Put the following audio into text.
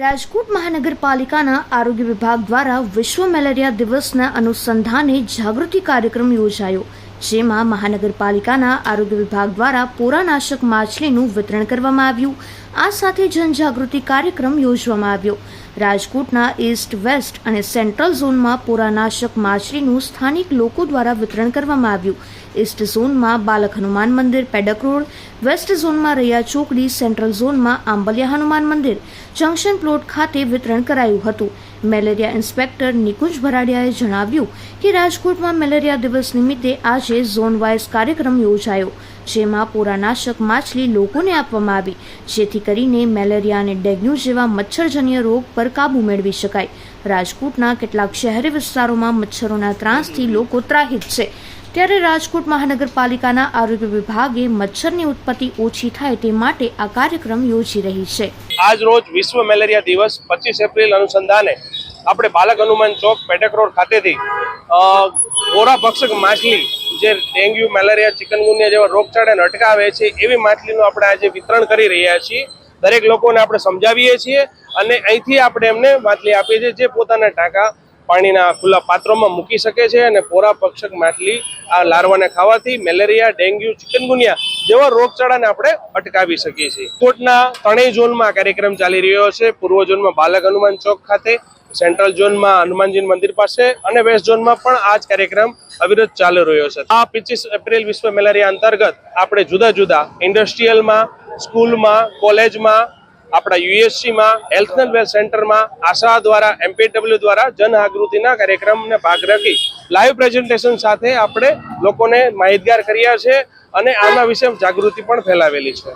રાજકોટ મહાનગરપાલિકાના આરોગ્ય વિભાગ દ્વારા વિશ્વ મેલેરિયા દિવસના અનુસંધાને જાગૃતિ કાર્યક્રમ યોજાયો, જેમાં મહાનગરપાલિકાના આરોગ્ય વિભાગ દ્વારા પોરાનાશક માછલીનું વિતરણ કરવામાં આવ્યું. આ સાથે જનજાગૃતિ કાર્યક્રમ યોજવામાં આવ્યો. રાજકોટના ઈસ્ટ વેસ્ટ અને સેન્ટ્રલ ઝોનમાં પોરાનાશક માછલીનું સ્થાનિક લોકો દ્વારા વિતરણ કરવામાં આવ્યું. ઈસ્ટ ઝોનમાં બાલક હનુમાન મંદિર પેડક રોડ વેસ્ટ ઝોનમાં રૈયા ચોકડી સેન્ટ્રલ ઝોનમાં આંબલિયા હનુમાન મંદિર જંકશન પ્લોટ ખાતે વિતરણ કરાયું હતું. મેલેરિયા ઇન્સ્પેક્ટર નિકુંજ ભરાડિયાએ જણાવ્યું કે રાજકોટમાં મેલેરિયા દિવસ નિમિત્તે આજે ઝોન વાઇઝ કાર્યક્રમ યોજાયો. જેમાં પોરાનાશક માછલી લોકોને આપવામાં આવી. જેથી કરીને મેલેરિયા અને ડેન્ગ્યુ જેવા મચ્છરજન્ય રોગ પર કાબૂ મેળવી શકાય. રાજકોટના કેટલાક શહેરી વિસ્તારોમાં મચ્છરોના ત્રાસથી લોકો ત્રાહિત છે. ત્યારે રાજકોટ મહાનગરપાલિકાના આરોગ્ય વિભાગે મચ્છરની ઉત્પત્તિ ઓછી થાય તે માટે આ કાર્યક્રમ યોજી રહી છે. આજ રોજ વિશ્વ મેલેરિયા દિવસ પચીસ એપ્રિલ અનુસંધાને આપણે બાલક હનુમાન ચોક પેટેક રોડ ખાતેથી ગોરા ભક્ષક માછલી, જે ડેન્ગ્યુ, મેલેરિયા, ચિકનગુનિયા જેવા રોગચાળાને અટકાવે છે, એવી માછલીનું આપણે આજે વિતરણ કરી રહ્યા છીએ. દરેક લોકોને આપણે સમજાવીએ છીએ અને અહીંથી આપણે એમને માછલી આપીએ છીએ, જે પોતાના ટાંકા પાણીના ખુલ્લા પાત્રોમાં મૂકી શકે છે અને પોરા પક્ષક માછલી આ લાર્વાને ખાવાથી મેલેરિયા, ડેન્ગ્યુ, ચિકનગુનિયા જેવા રોગચાળાને આપણે અટકાવી શકીએ છીએ. કોટના ત્રણેય ઝોનમાં કાર્યક્રમ ચાલી રહ્યો છે. પૂર્વ ઝોનમાં બાલક હનુમાન ચોક ખાતે સેન્ટ્રલ ઝોનમાં હનુમાનજી મંદિર પાસે અને વેસ્ટ ઝોનમાં પણ આ જ કાર્યક્રમ અવિરત ચાલુ રહ્યો છે. આ પચીસ એપ્રિલ વિશ્વ મેલેરિયા અંતર્ગત આપણે જુદા જુદા ઇન્ડસ્ટ્રીયલમાં, સ્કૂલમાં, કોલેજમાં, આપણા યુએસસીમાં, હેલ્થ એન્ડ વેલ્થ સેન્ટરમાં આશા દ્વારા, એમપીડબ્લ્યુ દ્વારા જનજાગૃતિના કાર્યક્રમને ભાગ રાખી લાઈવ પ્રેઝન્ટેશન સાથે આપણે લોકોને માહિતગાર કર્યા છે અને આના વિશે જાગૃતિ પણ ફેલાવેલી છે.